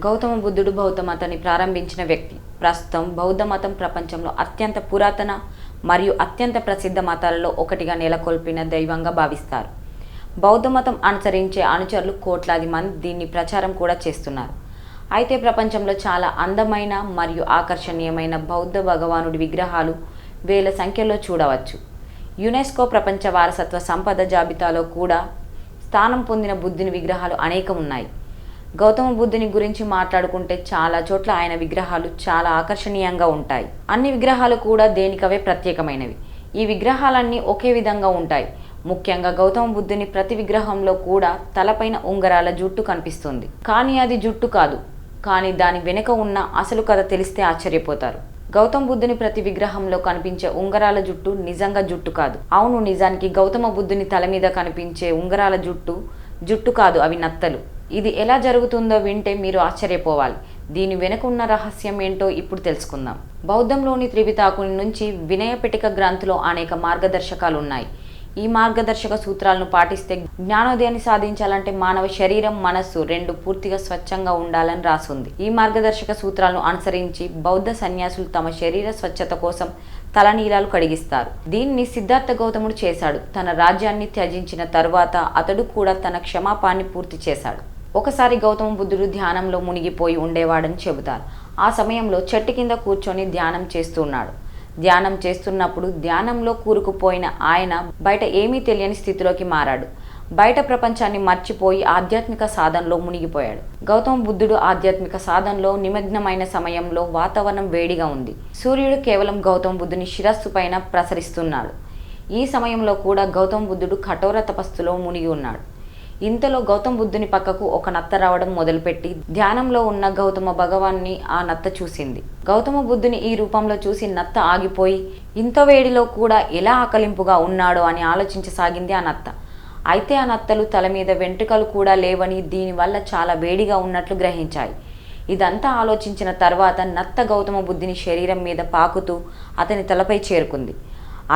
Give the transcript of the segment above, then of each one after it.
గౌతమ బుద్ధుడు బౌద్ధ మతాన్ని ప్రారంభించిన వ్యక్తి. ప్రస్తుతం బౌద్ధ మతం ప్రపంచంలో అత్యంత పురాతన మరియు అత్యంత ప్రసిద్ధ మతాలలో ఒకటిగా నెలకొల్పిన దైవంగా భావిస్తారు. బౌద్ధ మతం అనుసరించే అనుచరులు కోట్లాది మంది దీన్ని ప్రచారం కూడా చేస్తున్నారు. అయితే ప్రపంచంలో చాలా అందమైన మరియు ఆకర్షణీయమైన బౌద్ధ భగవానుడి విగ్రహాలు వేల సంఖ్యలో చూడవచ్చు. యునెస్కో ప్రపంచ వారసత్వ సంపద జాబితాలో కూడా స్థానం పొందిన బుద్ధుని విగ్రహాలు అనేకం ఉన్నాయి గౌతమ బుద్ధుని గురించి మాట్లాడుకుంటే చాలా చోట్ల ఆయన విగ్రహాలు చాలా ఆకర్షణీయంగా ఉంటాయి. అన్ని విగ్రహాలు కూడా దేనికవే ప్రత్యేకమైనవి. ఈ విగ్రహాలన్నీ ఒకే విధంగా ఉంటాయి. ముఖ్యంగా గౌతమ బుద్ధుని ప్రతి విగ్రహంలో కూడా తలపైన ఉంగరాల జుట్టు కనిపిస్తుంది. కానీ అది జుట్టు కాదు. కానీ దాని వెనుక ఉన్న అసలు కథ తెలిస్తే ఆశ్చర్యపోతారు. గౌతమ బుద్ధుని ప్రతి విగ్రహంలో కనిపించే ఉంగరాల జుట్టు నిజంగా జుట్టు కాదు. అవును నిజానికి గౌతమ బుద్ధుని తల మీద కనిపించే ఉంగరాల జుట్టు జుట్టు కాదు అవి నత్తలు. ఇది ఎలా జరుగుతుందో వింటే మీరు ఆశ్చర్యపోవాలి. దీని వెనుకున్న రహస్యం ఏంటో ఇప్పుడు తెలుసుకుందాం. బౌద్ధంలోని త్రివితాకుని నుంచి వినయపిటిక గ్రంథిలో అనేక మార్గదర్శకాలు ఉన్నాయి ఈ మార్గదర్శక సూత్రాలను పాటిస్తే జ్ఞానోదయాన్ని సాధించాలంటే మానవ శరీరం మనస్సు రెండు పూర్తిగా స్వచ్ఛంగా ఉండాలని రాసుంది. ఈ మార్గదర్శక సూత్రాలను అనుసరించి బౌద్ధ సన్యాసులు తమ శరీర స్వచ్ఛత కోసం తలనీలాలు కడిగిస్తారు. దీన్ని సిద్ధార్థ గౌతముడు చేశాడు. తన రాజ్యాన్ని త్యజించిన తరువాత అతడు కూడా తన క్షమాపాన్ని పూర్తి చేశాడు. ఒకసారి గౌతమ బుద్ధుడు ధ్యానంలో మునిగిపోయి ఉండేవాడని చెబుతారు. ఆ సమయంలో చెట్టు కింద కూర్చొని ధ్యానం చేస్తున్నాడు. ధ్యానం చేస్తున్నప్పుడు ధ్యానంలో కూరుకుపోయిన ఆయన బయట ఏమీ తెలియని స్థితిలోకి మారాడు. బయట ప్రపంచాన్ని మర్చిపోయి ఆధ్యాత్మిక సాధనలో మునిగిపోయాడు. గౌతమ బుద్ధుడు ఆధ్యాత్మిక సాధనలో నిమగ్నమైన సమయంలో వాతావరణం వేడిగా ఉంది. సూర్యుడు కేవలం గౌతమ బుద్ధుని శిరస్సు పైన ప్రసరిస్తున్నాడు. ఈ సమయంలో కూడా గౌతమ బుద్ధుడు కఠోర తపస్సులో మునిగి ఉన్నాడు. ఇంతలో గౌతమ బుద్ధుని పక్కకు ఒక నత్త రావడం మొదలుపెట్టి ధ్యానంలో ఉన్న గౌతమ భగవాన్ని ఆ నత్త చూసింది. గౌతమ బుద్ధుని ఈ రూపంలో చూసి నత్త ఆగిపోయి ఇంత వేడిలో కూడా ఎలా ఆకలింపుగా ఉన్నాడో అని ఆలోచించసాగింది ఆ నత్త. అయితే ఆ నత్తలు తల మీద వెంట్రుకలు కూడా లేవని దీనివల్ల చాలా వేడిగా ఉన్నట్లు గ్రహించాయి. ఇదంతా ఆలోచించిన తర్వాత నత్త గౌతమ బుద్ధిని శరీరం మీద పాకుతూ అతని తలపై చేరుకుంది.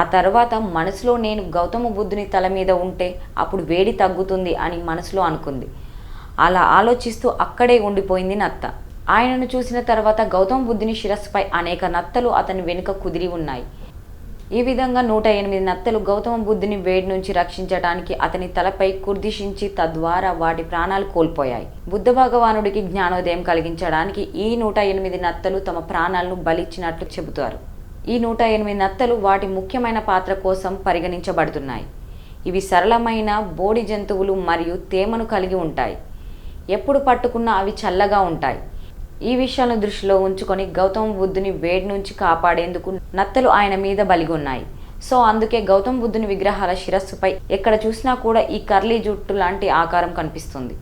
ఆ తర్వాత మనసులో నేను గౌతమ బుద్ధుని తల మీద ఉంటే అప్పుడు వేడి తగ్గుతుంది అని మనసులో అనుకుంది. అలా ఆలోచిస్తూ అక్కడే ఉండిపోయింది నత్త. ఆయనను చూసిన తర్వాత గౌతమ బుద్ధుని శిరస్సుపై అనేక నత్తలు అతని వెనుక కుదిరి ఉన్నాయి. ఈ విధంగా నూట ఎనిమిది నత్తలు గౌతమ బుద్ధుని వేడి నుంచి రక్షించడానికి అతని తలపై కుర్దిశించి తద్వారా వాటి ప్రాణాలు కోల్పోయాయి. బుద్ధ భగవానుడికి జ్ఞానోదయం కలిగించడానికి ఈ నూట ఎనిమిది నత్తలు తమ ప్రాణాలను బలిచ్చినట్లు చెబుతారు. ఈ నూట ఎనిమిది నత్తలు వాటి ముఖ్యమైన పాత్ర కోసం పరిగణించబడుతున్నాయి. ఇవి సరళమైన బోడి జంతువులు మరియు తేమను కలిగి ఉంటాయి. ఎప్పుడు పట్టుకున్నా అవి చల్లగా ఉంటాయి. ఈ విషయాలను దృష్టిలో ఉంచుకొని గౌతమ బుద్ధుని వేడి నుంచి కాపాడేందుకు నత్తలు ఆయన మీద బలిగొన్నాయి సో అందుకే గౌతమ బుద్ధుని విగ్రహాల శిరస్సుపై ఎక్కడ చూసినా కూడా ఈ కర్లీ జుట్టు లాంటి ఆకారం కనిపిస్తుంది.